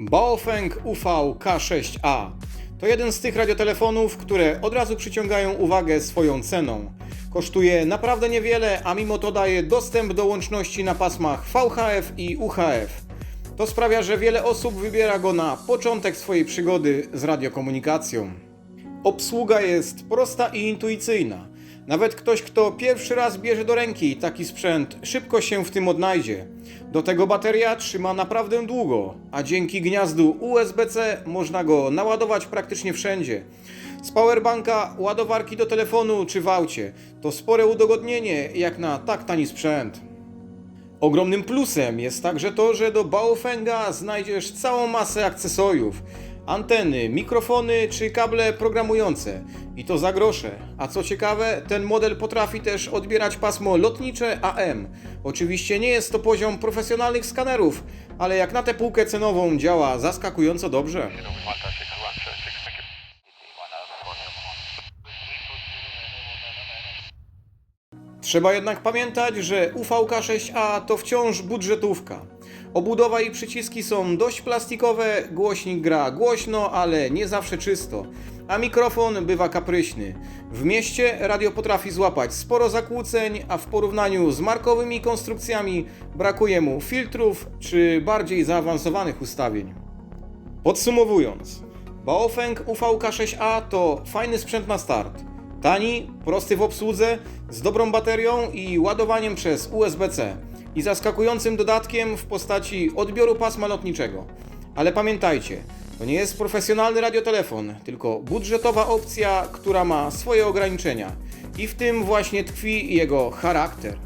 Baofeng UV K6A to jeden z tych radiotelefonów, które od razu przyciągają uwagę swoją ceną. Kosztuje naprawdę niewiele, a mimo to daje dostęp do łączności na pasmach VHF i UHF. To sprawia, że wiele osób wybiera go na początek swojej przygody z radiokomunikacją. Obsługa jest prosta i intuicyjna. Nawet ktoś, kto pierwszy raz bierze do ręki taki sprzęt, szybko się w tym odnajdzie. Do tego bateria trzyma naprawdę długo, a dzięki gniazdu USB-C można go naładować praktycznie wszędzie. Z powerbanka, ładowarki do telefonu czy w aucie. To spore udogodnienie jak na tak tani sprzęt. Ogromnym plusem jest także to, że do Baofenga znajdziesz całą masę akcesoriów. Anteny, mikrofony czy kable programujące. I to za grosze. A co ciekawe, ten model potrafi też odbierać pasmo lotnicze AM. Oczywiście nie jest to poziom profesjonalnych skanerów, ale jak na tę półkę cenową działa zaskakująco dobrze. Trzeba jednak pamiętać, że UVK6A to wciąż budżetówka. Obudowa i przyciski są dość plastikowe, głośnik gra głośno, ale nie zawsze czysto, a mikrofon bywa kapryśny. W mieście radio potrafi złapać sporo zakłóceń, a w porównaniu z markowymi konstrukcjami brakuje mu filtrów czy bardziej zaawansowanych ustawień. Podsumowując, Baofeng UVK6A to fajny sprzęt na start. Tani, prosty w obsłudze, z dobrą baterią i ładowaniem przez USB-C i zaskakującym dodatkiem w postaci odbioru pasma lotniczego. Ale pamiętajcie, to nie jest profesjonalny radiotelefon, tylko budżetowa opcja, która ma swoje ograniczenia. I w tym właśnie tkwi jego charakter.